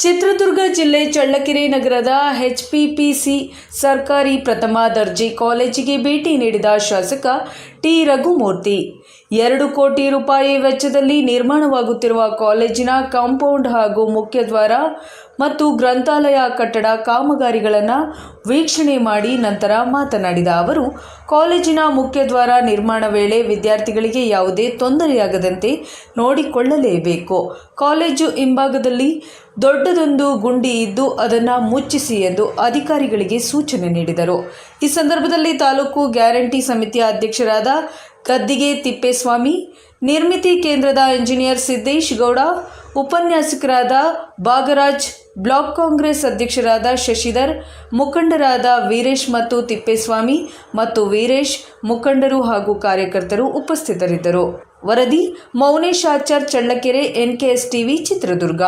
ಚಿತ್ರದುರ್ಗ ಜಿಲ್ಲೆ ಚಳ್ಳಕೆರೆ ನಗರದ ಎಚ್ಪಿಪಿಸಿ ಸರ್ಕಾರಿ ಪ್ರಥಮ ದರ್ಜೆ ಕಾಲೇಜಿಗೆ ಭೇಟಿ ನೀಡಿದ ಶಾಸಕ ಟಿ ರಘುಮೂರ್ತಿ. ಎರಡು ಕೋಟಿ ರೂಪಾಯಿ ವೆಚ್ಚದಲ್ಲಿ ನಿರ್ಮಾಣವಾಗುತ್ತಿರುವ ಕಾಲೇಜಿನ ಕಾಂಪೌಂಡ್ ಹಾಗೂ ಮುಖ್ಯದ್ವಾರ ಮತ್ತು ಗ್ರಂಥಾಲಯ ಕಟ್ಟಡ ಕಾಮಗಾರಿಗಳನ್ನು ವೀಕ್ಷಣೆ ಮಾಡಿ ನಂತರ ಮಾತನಾಡಿದ ಅವರು, ಕಾಲೇಜಿನ ಮುಖ್ಯದ್ವಾರ ನಿರ್ಮಾಣ ವೇಳೆ ವಿದ್ಯಾರ್ಥಿಗಳಿಗೆ ಯಾವುದೇ ತೊಂದರೆಯಾಗದಂತೆ ನೋಡಿಕೊಳ್ಳಲೇಬೇಕು. ಕಾಲೇಜು ಹಿಂಭಾಗದಲ್ಲಿ ದೊಡ್ಡದೊಂದು ಗುಂಡಿ ಇದ್ದು ಅದನ್ನು ಮುಚ್ಚಿಸಿ ಎಂದು ಅಧಿಕಾರಿಗಳಿಗೆ ಸೂಚನೆ ನೀಡಿದರು. ಈ ಸಂದರ್ಭದಲ್ಲಿ ತಾಲೂಕು ಗ್ಯಾರಂಟಿ ಸಮಿತಿಯ ಅಧ್ಯಕ್ಷರಾದ ಗದ್ದಿಗೆ ತಿಪ್ಪೇಸ್ವಾಮಿ, ನಿರ್ಮಿತಿ ಕೇಂದ್ರದ ಇಂಜಿನಿಯರ್ ಸಿದ್ದೇಶ್ ಗೌಡ, ಉಪನ್ಯಾಸಕರಾದ ಬಾಗರಾಜ್ ಬ್ಲಾಕ್ ಕಾಂಗ್ರೆಸ್ ಅಧ್ಯಕ್ಷರಾದ ಶಶಿಧರ್, ಮುಖಂಡರಾದ ವೀರೇಶ್ ಮತ್ತು ತಿಪ್ಪೇಸ್ವಾಮಿ ಮತ್ತು ವೀರೇಶ್, ಮುಖಂಡರು ಹಾಗೂ ಕಾರ್ಯಕರ್ತರು ಉಪಸ್ಥಿತರಿದ್ದರು. ವರದಿ, ಮೌನೇಶ್ ಆಚಾರ್ ಚಳ್ಳಕೆರೆ ಎನ್ಕೆಎಸ್ ಟಿವಿ ಚಿತ್ರದುರ್ಗ.